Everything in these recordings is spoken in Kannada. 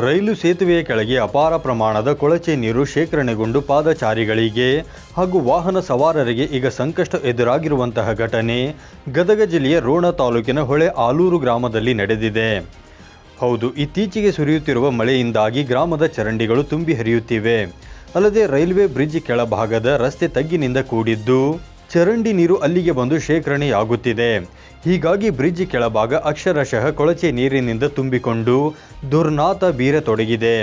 ರೈಲು ಸೇತುವೆಯ ಕೆಳಗೆ ಅಪಾರ ಪ್ರಮಾಣದ ಕೊಳಚೆ ನೀರು ಶೇಖರಣೆಗೊಂಡು ಪಾದಚಾರಿಗಳಿಗೆ ಹಾಗೂ ವಾಹನ ಸವಾರರಿಗೆ ಈಗ ಸಂಕಷ್ಟ ಎದುರಾಗಿರುವಂತಹ ಘಟನೆ ಗದಗ ಜಿಲ್ಲೆಯ ರೋಣ ತಾಲೂಕಿನ ಹೊಳೆ ಆಲೂರು ಗ್ರಾಮದಲ್ಲಿ ನಡೆದಿದೆ. ಹೌದು, ಇತ್ತೀಚೆಗೆ ಸುರಿಯುತ್ತಿರುವ ಮಳೆಯಿಂದಾಗಿ ಗ್ರಾಮದ ಚರಂಡಿಗಳು ತುಂಬಿ ಹರಿಯುತ್ತಿವೆ. ಅಲ್ಲದೆ ರೈಲ್ವೆ ಬ್ರಿಡ್ಜ್ ಕೆಳಭಾಗದ ರಸ್ತೆ ತಗ್ಗಿನಿಂದ ಕೂಡಿದ್ದು ಚರಂಡಿ ನೀರು ಅಲ್ಲಿಗೆ ಬಂದು ಶೇಖರಣೆಯಾಗುತ್ತಿದೆ. ಹೀಗಾಗಿ ಬ್ರಿಡ್ಜ್ ಕೆಳಭಾಗ ಅಕ್ಷರಶಃ ಕೊಳಚೆ ನೀರಿನಿಂದ ತುಂಬಿಕೊಂಡು ದುರ್ನಾತ ಬೀರತೊಡಗಿದೆ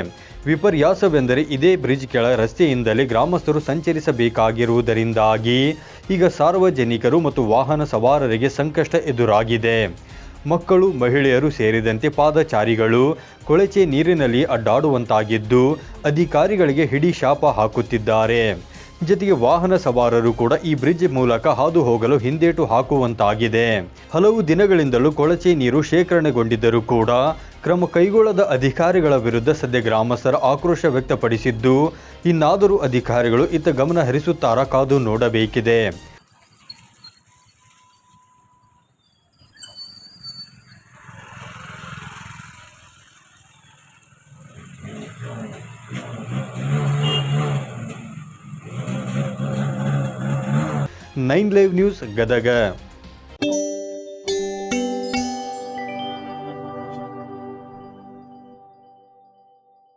ವಿಪರ್ಯಾಸವೆಂದರೆ ಇದೇ ಬ್ರಿಡ್ಜ್ ಕೆಳ ರಸ್ತೆಯಿಂದಲೇ ಗ್ರಾಮಸ್ಥರು ಸಂಚರಿಸಬೇಕಾಗಿರುವುದರಿಂದಾಗಿ ಈಗ ಸಾರ್ವಜನಿಕರು ಮತ್ತು ವಾಹನ ಸವಾರರಿಗೆ ಸಂಕಷ್ಟ ಎದುರಾಗಿದೆ. ಮಕ್ಕಳು, ಮಹಿಳೆಯರು ಸೇರಿದಂತೆ ಪಾದಚಾರಿಗಳು ಕೊಳಚೆ ನೀರಿನಲ್ಲಿ ಅಡ್ಡಾಡುವಂತಾಗಿದ್ದು ಅಧಿಕಾರಿಗಳಿಗೆ ಹಿಡಿ ಶಾಪ ಹಾಕುತ್ತಿದ್ದಾರೆ. ಜೊತೆಗೆ ವಾಹನ ಸವಾರರು ಕೂಡ ಈ ಬ್ರಿಡ್ಜ್ ಮೂಲಕ ಹಾದು ಹೋಗಲು ಹಿಂದೇಟು ಹಾಕುವಂತಾಗಿದೆ. ಹಲವು ದಿನಗಳಿಂದಲೂ ಕೊಳಚೆ ನೀರು ಶೇಖರಣೆಗೊಂಡಿದ್ದರೂ ಕೂಡ ಕ್ರಮ ಕೈಗೊಳ್ಳದ ಅಧಿಕಾರಿಗಳ ವಿರುದ್ಧ ಸದ್ಯ ಗ್ರಾಮಸ್ಥರ ಆಕ್ರೋಶ ವ್ಯಕ್ತಪಡಿಸಿದ್ದು, ಇನ್ನಾದರೂ ಅಧಿಕಾರಿಗಳು ಇತ್ತ ಗಮನ ಹರಿಸುತ್ತಾರಾ ಕಾದು ನೋಡಬೇಕಿದೆ. Nine live news Gadag